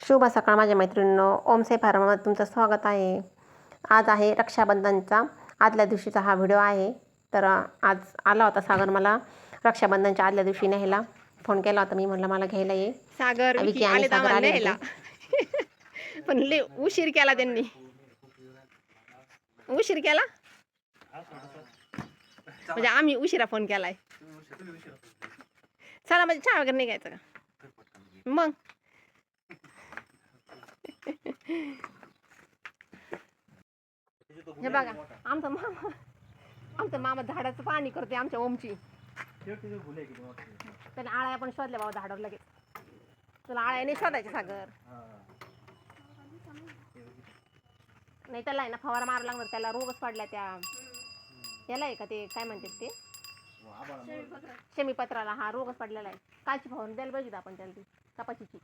शुभ सकाळ माझ्या मैत्रिणींनो. ओमसे फार्ममध्ये तुमचं स्वागत आहे. आज आहे रक्षाबंधनचा. आदल्या दिवशीचा हा व्हिडिओ आहे. तर आज आला होता सागर मला रक्षाबंधनच्या आदल्या दिवशी न्यायला. फोन केला होता मी म्हटलं मला घ्यायला ये. सागर विकी आणि सागर आले पण लय उशीर केला त्यांनी. उशीर केला? म्हणजे आम्ही उशिरा फोन केलाय. चला म्हणजे चहा वगैरे नाही घ्यायचं का? मग? हे बघा आमचा मामा आमचा मामा झाडाचं पाणी करते आमच्या ओमची. त्याला आळ्या पण शोधल्या बाबा झाडावर लगेच. तुला आळ्या नाही शोधायच्या सागर. नाही त्याला आहे ना फवारा मारा लागणार त्याला रोगच पडला त्या. याला आहे का ते काय म्हणतात ते? शेमीपत्राला. हा रोगच पडलेला आहे. कालची फवारणी द्यायला पाहिजे आपण त्याला ती कपाशीची.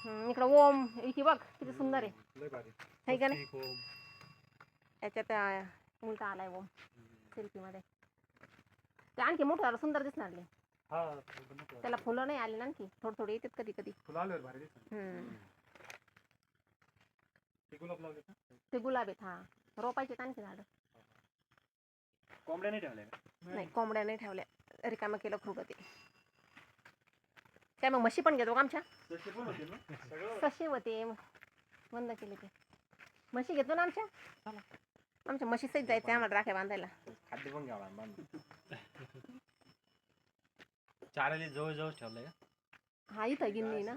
हम्म, इकडं ओम इथे बघ किती सुंदर आहे. है का नाही? याच्यात अं, उलटा आलाय ओम सेल्फीमध्ये. ते आणखी मोठं झालं सुंदर दिसणार त्याला फुलं नाही आले ना आणखी थोडे थोडे येतात कधी कधी. हम्म. ते गुलाब आहेत हा. रोपायचे आणखी झाडं. कोंबड्या नाही ठेवल्या का? नाही कोंबड्या नाही ठेवल्या. रिकामं केलं खूप ते. काय मग म्हशी पण घेतो का आमच्या? तसे पण होते ना? सगळं कसे होते बंद केले ते. म्हशी घेतो ना आमच्या? आमच्या म्हशी सहित जायचं आम्हाला राख्या बांधायला. खाद्य पण घ्यावा बांधून चारायला जवळ जवळ ठेवलंय का? हा इथं गिन्नी ना.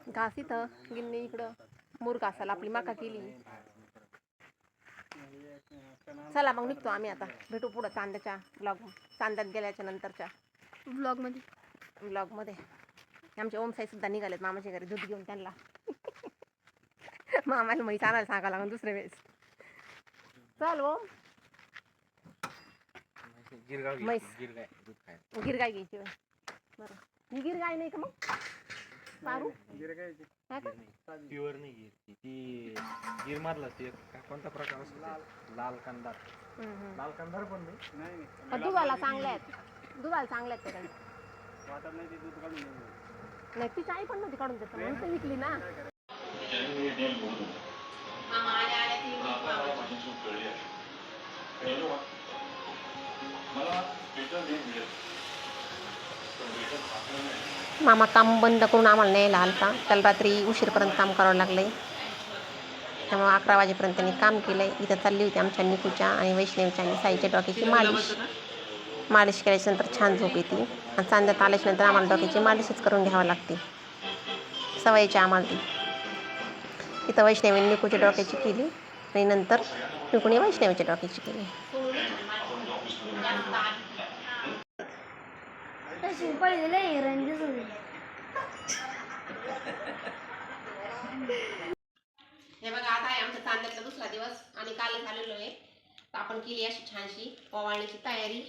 घास इथं गिन्नी इकडं. मूर घासाला आपली मका केली. चला मग निघतो आम्ही आता. भेटू पुढं चांद्याच्या ब्लॉग चांद्यात गेल्याच्या नंतरच्या. ब्लॉगमध्ये ब्लॉगमध्ये आमचे ओमसाई सुद्धा निघालेत मामाच्या घरी दूध घेऊन त्यांना. मामाला म्हैस आणायला सांगा लागून दुसऱ्या वेळेस. चल ओम. गिरगाव म्हैस. गिरगाय दूध खायला गिर गाय घ्यायची होय. बरं. ही गिर गाय नाही का मग? पारू? हा का? प्युअर नाही गिर ती. ती गिर मधला ते. काय- कोणता प्रकार असतो ते? लाल. हम्म, हम्म. लाल कंदार पण नाही. हा, दुधाला चांगल्या आहेत दुधाला चांगल्या आहेत त्या गाई नाही तिची आई पण नव्हती काढून देत म्हणून विकली ना. मामा ती काम बंद करून आम्हाला न्यायला आलता. त्याला रात्री उशीरपर्यंत काम करावं लागलंय त्यामुळे अकरा वाजेपर्यंत त्यांनी काम केलंय. इथं चालली होती आमच्या निकूच्या आणि वैष्णवीच्या आणि साईच्या डोक्याची मालिश. मालिश केल्याच्यानंतर छान झोप येते. आणि चांद्यात आल्याच्यानंतर आम्हाला डोक्याची मालिशच करून घ्यावी लागते. सवयीची आम्हाला ती. इथं वैष्णवीने निकूच्या डोक्याची केली. आणि नंतर निकूने वैष्णवीच्या डोक्याची केली. हे बघा आता आहे आमच्या चांद्यातला दुसरा दिवस. आणि काल झालेलो आहे. आपण केली अशी छानशी ओवाळण्याची तयारी.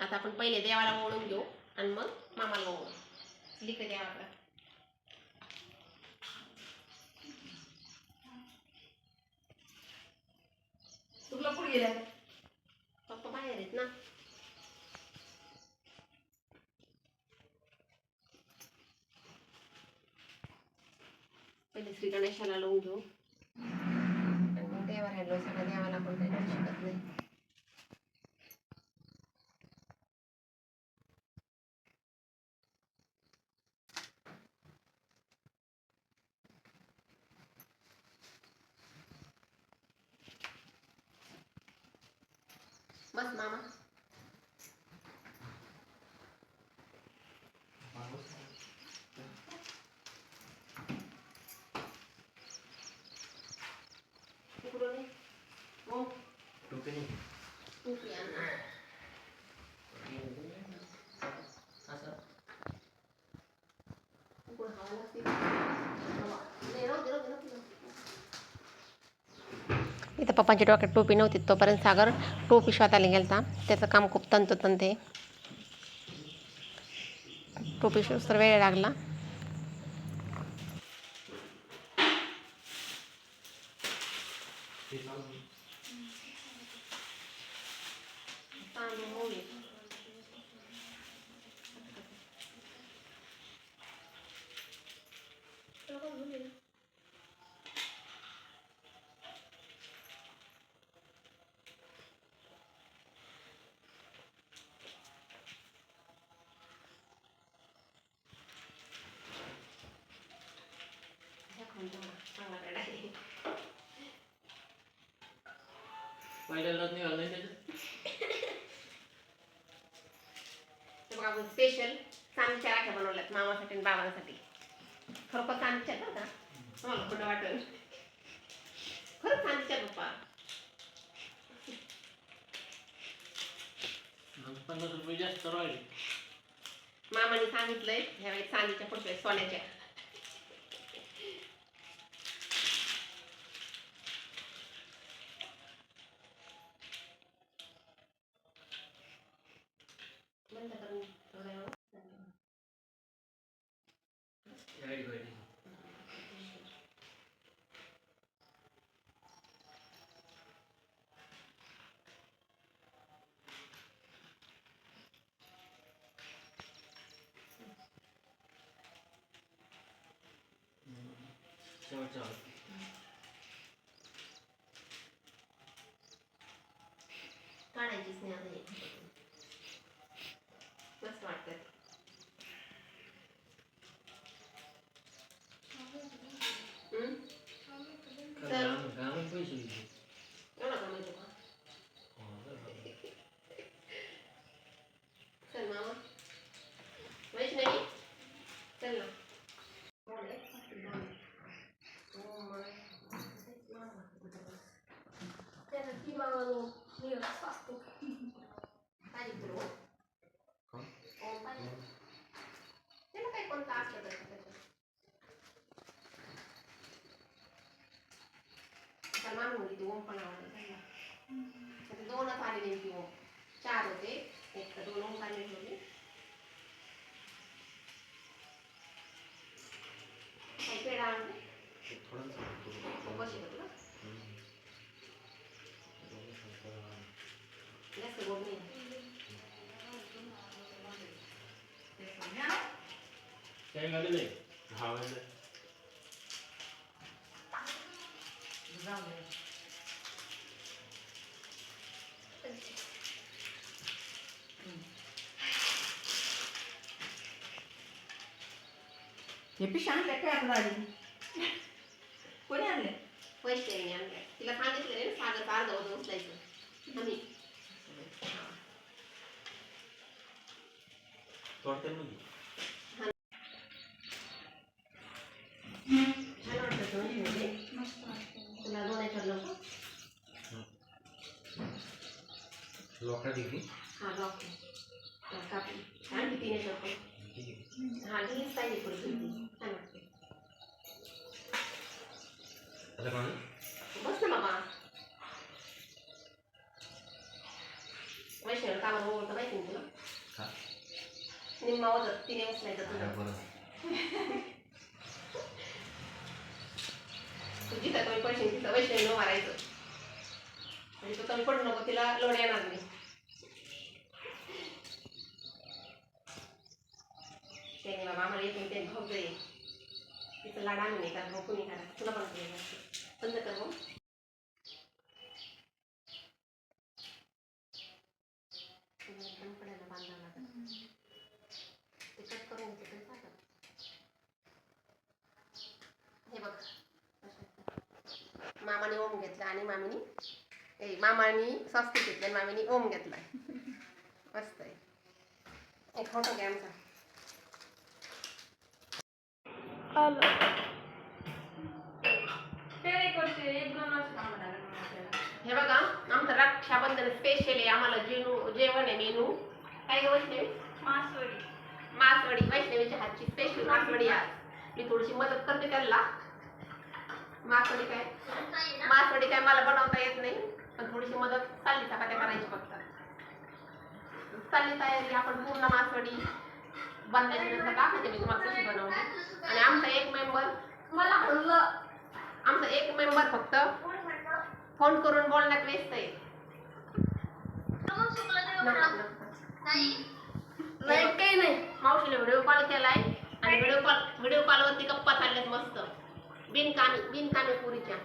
आता आपण पहिले देवाला ओळून घेऊ आणि मग मामाला ओळू लिख देवाकडं. तुला कुठे गेल्या? पप्पा बाहेर आहेत ना. पहिले श्री गणेशाला लावून घेऊ. आणि मग देवा राहिलो सगळं देवाला पण काही शकत नाही. बस मामा तिकडून ये. हो टोपी टोपी आण ना. तिकडून हवा लागते. हवा. नाही, राहू दे, राहू दे, राहू दे. इथं पप्पांच्या डोक्यात टोपी नव्हती तोपर्यंत सागर टोपी शोधायला गेलता. त्याचं काम खूप तंतोतंत आहे. टोपी शोध तर वेळ लागला. निघालं नाही त्याच्यात ते बघा आपण स्पेशल चांदीच्या राख्या बनवल्यात मामासाठी आणि बाबांसाठी खरोखर चांदीच्या बरं का तुम्हाला खोटं वाटेल खरंच चांदीच्या पप्पा मग पन्नास रुपये जास्त राहिले मामाने सांगितलंय ह्यावेळी चांदीच्या पुढच्या सोन्याच्या बंद करून थोड्या वेळ. गाडी गाडी शेवटच्या वाजता. काढायचीच नाही आता हे. मस्त वाटतं हम्म? खरं गाव- गावात पैसे दिले. एवढं कमायचं का हो, बरं. चल मामा वैष्णवी चल ना त्याचा दिमाग निघत असतो पाणी तुला ओम पाणी त्याला काय कोणतं असलं तर त्याच्यात तर मानून घेते ओम पण आवडलं त्यांना तर दोनच आले नेमकी ओम चार होते एक तर दोन ओम आले होते काही पेढा आणले बशी का तुला जास्त गोड नाही काय गाडी हे पिशा आणल्या काय आता आली कोणी आणले? पैसे आणले. तिला सांगितलं ना सागर अर्ध होतं उचलायचं. आम्ही. छान वाटतं दोन्ही मध्ये मस्त वाटतं तुला दोन एकर नको लोका डिग्री हा लॉक कापली छान तीन बस ना बाबा वैष्णव कामाला ओळखतं माहिती ना तुला निम्मा होतं तिने उचलायचं तुला तू. जिथं कमी पडशील तिथं वैष्णवी मारायचं म्हणजे तो कमी पडू नको तिला लोड येणार नाही त्याने बाबा आम्हाला येते ते भाऊ जाईल तिचं लाड आम्ही नाही करा तुला पण बंद कर हे बघ. मामाने ओम घेतला आणि मामीनी ए मामानी स्वस्ती घेतली आणि मामीने ओम घेतला मस्त आहे. एक फोटो घ्या आमचा ते एक वर्ष एक दोन वर्ष थांबावं लागेल मग आपल्याला. हे बघा आमचं रक्षाबंधन स्पेशल आहे. आम्हाला जेनू जेवण आहे मेनू. काय गं वैष्णवी? मासवडी. मासवडी. वैष्णवीच्या हातची स्पेशल मासवडी आज. मी थोडीशी मदत करते त्यांना मासवडी काय? मासवडी काय मला बनवता येत नाही. पण थोडीशी मदत चालली चपात्या करायची फक्त. चालली तयारी आपण पूर्ण मासवडी. बनवायची नंतर दाखवते मी तुम्हाला कशी बनवली आणि आमचा एक मेंबर मला म्हणलं आमचा एक मेंबर फक्त फोन करून बोलण्यात व्यस्त आहे. नाही काही नाही. मावशीने व्हिडिओ कॉल केलाय आणि व्हिडिओ कॉल व्हिडिओ कॉलवरती गप्पा चालल्यात मस्त. बिनकामी बिनकामी पुरीच्या.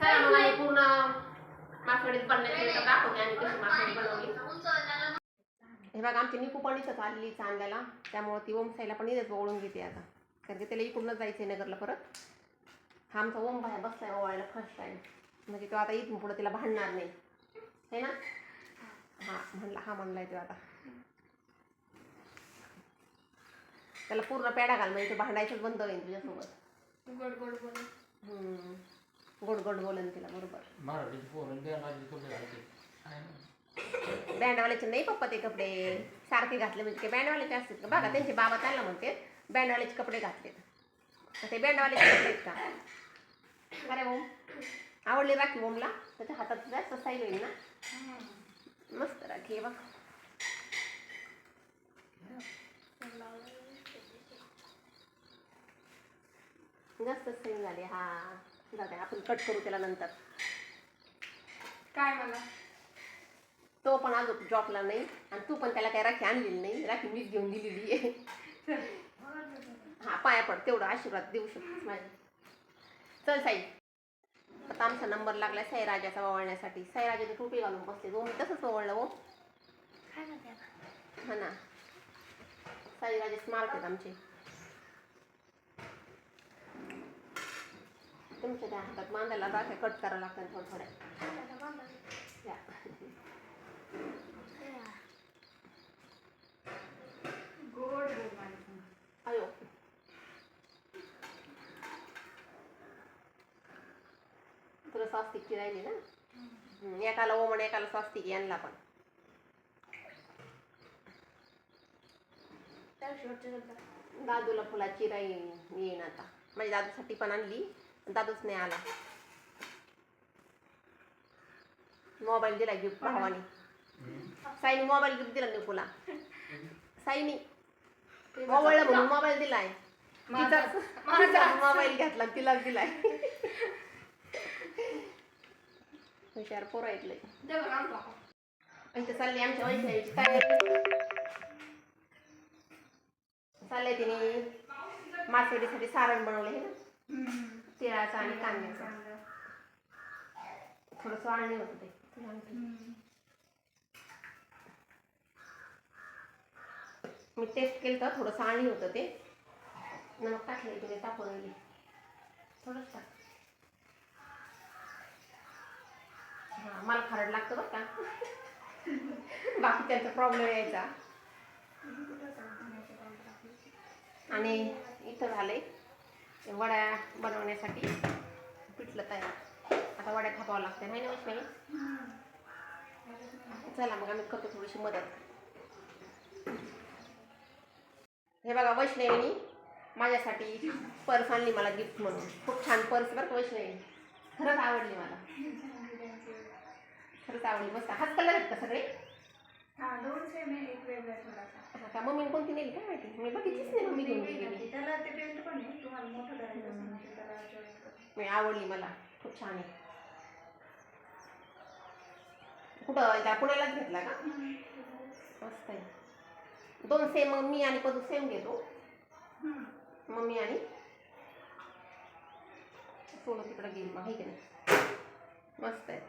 चला पूर्ण मासवडीत बनण्याची दाखवते आणि कशी मासवडी बनवली. हे बघा आमची निकू पण इथं आलेली चांदल्याला. त्यामुळे ती ओमसाईला पण इथेच ओळून घेते आता. कारण की त्याला इकडूनच जायचं आहे नगरला परत. हा आमचा ओम बाहेर बसलाय ओवाळायला फर्स्ट टाइम म्हणजे तो आता इथून पुढं तिला भांडणार नाही. है ना? हा म्हणला हा म्हणलाय तो आता. त्याला पूर्ण पेढा घाल म्हणजे भांडायचंच बंद होईल तुझ्यासोबत. गोड गोड बोल हम्म. गोड गोड बोलन तिला बरोबर. मराठीची पोरं द्या माझी कपडे घालते आहे ना बँडवाल्याचे नाही पप्पा ते कपडे. सारखे घातले म्हणजे ते बँडवाल्याचे असतात का? बघा त्यांचे बाबा त्यांना म्हणते बँडवाल्याचे कपडे घातलेत. तर ते बँडवाल्याचे कपडे आहेत का? अरे ओम आवडली राखी ओमला? त्याच्या हातात जास्त साईल होईल ना? मस्त राखी आहे बघ. जास्त सैल झाली हा. जाऊ आपण कट करू त्याला नंतर. काय मला तो पण अजून जॉबला नाही आणि तू पण त्याला काही राखी आणलेली नाही. राखी मीच घेऊन दिलेली आहे. हा पाया पड तेवढं आशीर्वाद देऊ शकतेस माझे चल साई. आता आमचा नंबर लागलाय साईराजाचा ओवाळण्यासाठी साईराजाची टोपी घालून बसले. हो मी तसंच ओवळलं हो? हा ना. साईराजे स्मार्ट आहेत आमचे. तुमच्या त्या हातात राख्या कट करावं लागतात थोड्या थोड्या. गोड अयो. तुला स्वास्तिकची राहिली ना? एकाला ओमण एकाला स्वास्तिक यांना पण. दादूला फुलाची राही येईन आता. माझ्या दादूसाठी पण आणली. दादूच नाही आला. मोबाईल दिला गिफ्ट भावाने. साईने मोबाईल गिफ्ट दिला निपुला साईनी मोबाईल म्हणून मोबाईल दिलाय. मोबाईल घेतला तिलाच दिलाय. हुशार पोरं ऐकलंय इथं चालली आमच्या वैष्णवीची तयारी. चाललंय तिने. मासवडीसाठी सारण बनवलं आहे ना. तिळाचं आणि कांद्याचं. थोडंसं वाळणी होतं ते. मी टेस्ट केलं तर थोडंसं आळणी होतं ते. नमक टाकलं तिने टाकून थोडंच टाक. हां मला खारड लागतं बरं का. बाकीच्यांचा प्रॉब्लेम यायचा. आणि इथं झालंय. ते वड्या बनवण्यासाठी पिठलं तयार. आता वड्या थापावं लागते नाही ना वैष्णवी चला मग आम्ही करतो थोडीशी मदत. हे बघा वैष्णवीनी माझ्यासाठी पर्स आणली मला गिफ्ट म्हणून. खूप छान पर्स बरं का वैष्णवी खरंच आवडली मला. खरंच आवडली. मस्त. हाच कलर आहेत का सगळे? सेम आहे एक वेगळा आहे थोडासा आता मम्मीने कोणती नेली? काय माहिती? मी बघितलीच नाही मम्मी घेऊन गेलेली त्याला ते पेंट पण आहे. तुम्हाला मोठं करायचं असेल ना, ते त्याला join करा. मी आवडली मला. खूप छान आहे. कुठं? त्या पुण्यालाच घेतला का? मस्त आहे. दोन सेम मग मी आणि पदू सेम घेतो. हम्म. मम्मी आणि सोनं तिकडे गेली. की नाही. मस्त आहे.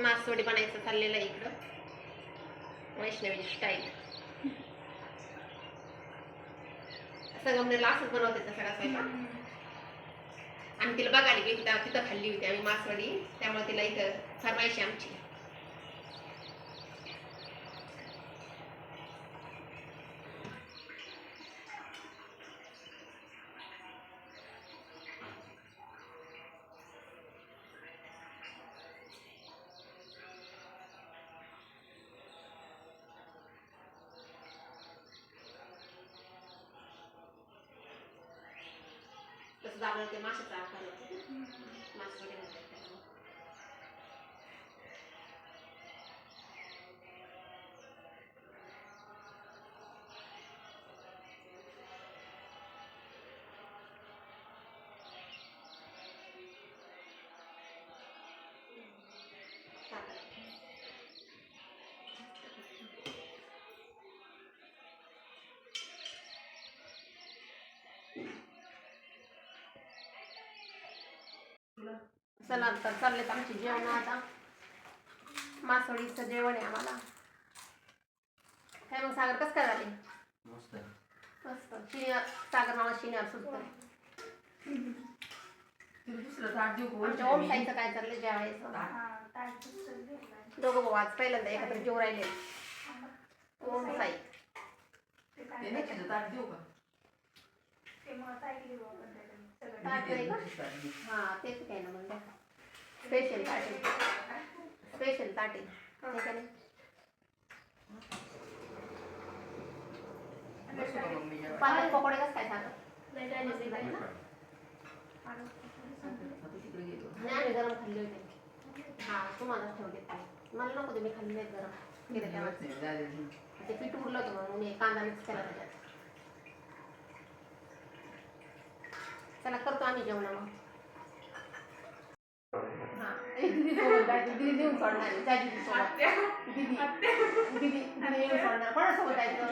मासवडी बनायचं चाललेलं आहे इकडं. वैष्णवी स्टाईल संगमनेरला असंच बनवते सगळा स्वयंपाक. आणि तिला बघायला गेली तिथं खाल्ली होती आम्ही मासवडी. त्यामुळे तिला इथं फरमाईशी आमची. तसं दाबलं ते माशाचा आकार चला तर चाललेत आमची जेवण आता. मासवडीचं जेवण आहे आम्हाला. काय मग सागर कसं काय झाले? मस्त आहे. मस्त. शिनियर सागर मामा शिनियर सुद्धा तिला दुसरं ताट देऊ का? आमच्या ओम साईचं काय चाललंय जेवायचं? हा. दोघं भाऊ आज पहिल्यांदा एकत्र जेव राहिले. ओम साई ते नाही तिचं ताट देऊ का. ताट का? हा तेच काय ना मग. स्पेशल ताट स्पेशल ताट पालक पकोडे कसं काय सांगा नाही ना? आम्ही गरम खाल्ले होते हा तुम्हालाच ठेवले मला नको तुम्ही खाल्ले गरम. गेले तेव्हा नाही, ते पीठ उरलं होतं म्हणून मी कांदा मिक्स केला त्याच्यात. चला करतो आम्ही जेवणा मग हा दीदी सोबत जायचं दीदी देऊन सोडणार आहे त्या दीदी सोबत दीदी दीदी दीदी येऊन सोडणार कोणासोबत जायचं